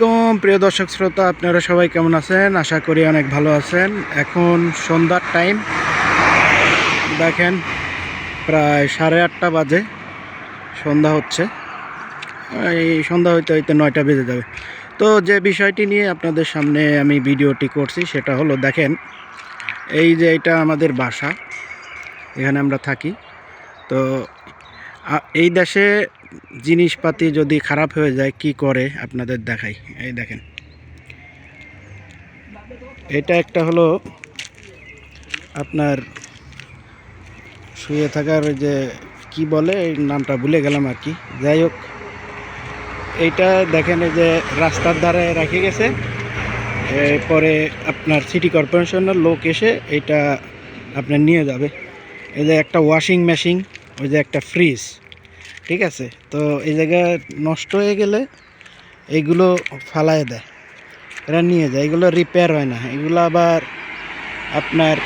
আসসালামাইকুম প্রিয় দর্শক শ্রোতা, আপনারা সবাই কেমন আছেন? আশা করি অনেক ভালো আছেন। এখন সন্ধ্যার টাইম। দেখেন, প্রায় সাড়ে আটটা বাজে। সন্ধ্যা হচ্ছে। এই সন্ধ্যা হইতে হইতে নয়টা বেজে যাবে। তো যে বিষয়টি নিয়ে আপনাদের সামনে আমি ভিডিওটি করছি, সেটা হলো, দেখেন, এই যে এটা আমাদের বাসা। এখানে আমরা থাকি। তো এই দেশে জিনিসপাতি যদি খারাপ হয়ে যায়, কি করে আপনাদের দেখাই? এই দেখেন। এটা একটা হলো আপনার শুয়ে থাকার যে, কি বলে, এই নামটা ভুলে গেলাম আর কি। যাই হোক, এইটা দেখেন যে রাস্তার ধারে রেখে গেছে। এরপরে আপনার সিটি কর্পোরেশনের লোক এসে এটা আপনার নিয়ে যাবে। এই যে একটা ওয়াশিং মেশিন, ওই যে একটা ফ্রিজ। ঠিক আছে? তো এই জায়গায় নষ্ট হয়ে গেলে এইগুলো ফালায় দেয়। এরা নিয়ে যায়। এগুলো রিপেয়ার হয় না। এগুলো আবার আপনার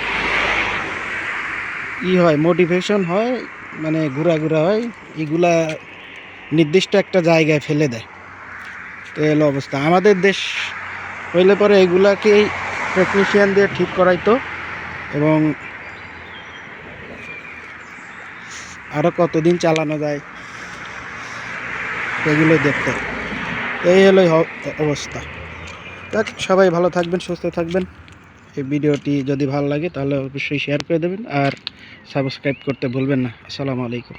ই হয় মোটিভেশন হয় মানে ঘোরা ঘোরা হয়। এগুলা নির্দিষ্ট একটা জায়গায় ফেলে দেয়। তো এই হলো অবস্থা। আমাদের দেশ হইলে পরে এগুলাকেই টেকনিশিয়ান দিয়ে ঠিক করাইতো। এবং আরও কতদিন চালানো যায়? এগুলো দেখতে। এই হলোই অবস্থা। যাক, সবাই ভালো থাকবেন, সুস্থ থাকবেন। এই ভিডিওটি যদি ভালো লাগে, তাহলে অবশ্যই শেয়ার করে দেবেন। আর সাবস্ক্রাইব করতে ভুলবেন না। আসসালামু আলাইকুম।